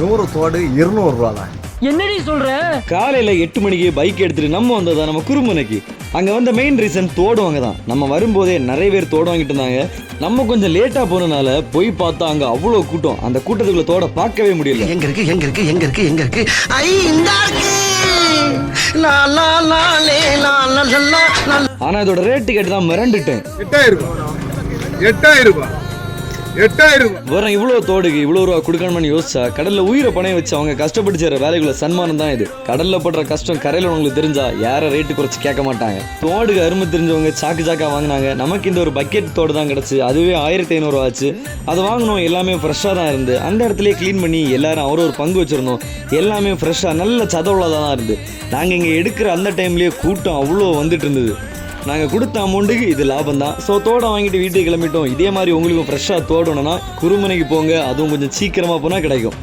நூறு தோடு இருநூறுவா தான் என்னடி சொல்ற? காலையில் எட்டு மணிக்கு பைக் எடுத்துட்டு நம்ம வந்ததா நம்ம குறுமுனைக்கு அங்கே வந்த மெயின் ரீசன் தோடுவாங்க தான் நம்ம வரும்போதே நிறைய பேர் தோடு வாங்கிட்டு இருந்தாங்க. நம்ம கொஞ்சம் லேட்டாக போனனால போய் பார்த்தா அங்கே அவ்வளோ கூட்டம். அந்த கூட்டத்துக்குள்ள தோட பார்க்கவே முடியல. எங்க இருக்கு எங்க இருக்கு எங்க இருக்கு எங்க இருக்கு? ஐ இந்த இருக்கு. லா லா லா லே லா லா லா லா. லா ஆனால் இதோட ரேட்டு கேட்டு தான் மிரண்டுட்டேன். எட்டாயிரம் ரூபாய். எட்டாயிரம் ரூபாய். எட்டாயிரம். ரூபாய் இவ்வளோ தோடுக்கு இவ்வளோ ரூபா கொடுக்கணும்னு யோசிச்சா கடல்ல உயிரை பணைய வச்சு அவங்க கஷ்டப்பட்டு செய்கிற வேலைக்குள்ள சன்மானம் தான் இது. கடல்ல படுற கஷ்டம் கரையில் உங்களுக்கு தெரிஞ்சா யார ரேட்டு குறைச்சு கேட்க மாட்டாங்க. தோடுக்கு அருமை தெரிஞ்சவங்க சாக்கு சாக்கா வாங்கினாங்க. நமக்கு இந்த ஒரு பக்கெட் தோடு தான் கிடச்சி. அதுவே ஆயிரத்தி ஐநூறுரூவா ஆச்சு. அதை வாங்கினோம் எல்லாமே ஃப்ரெஷ்ஷாக தான் இருந்து. அந்த இடத்துலயே க்ளீன் பண்ணி எல்லாரும் அவரோ ஒரு பங்கு வச்சிருந்தோம். எல்லாமே ஃப்ரெஷ்ஷாக நல்ல சதவுள்ளதாக தான் இருந்து நாங்கள் இங்கே எடுக்கிற அந்த டைம்லேயே கூட்டம் அவ்வளோ வந்துட்டு இருந்தது. நாங்கள் கொடுத்த அமௌண்ட்டுக்கு இது லாபம் தான் ஸோ தோட்டம் வாங்கிட்டு வீட்டுக்கு கிளம்பிட்டோம். இதே மாதிரி உங்களுக்கும் ஃப்ரெஷ்ஷாக தோடணும்னா குறுமனைக்கு போங்க. அதுவும் கொஞ்சம் சீக்கிரமாக போனால் கிடைக்கும்.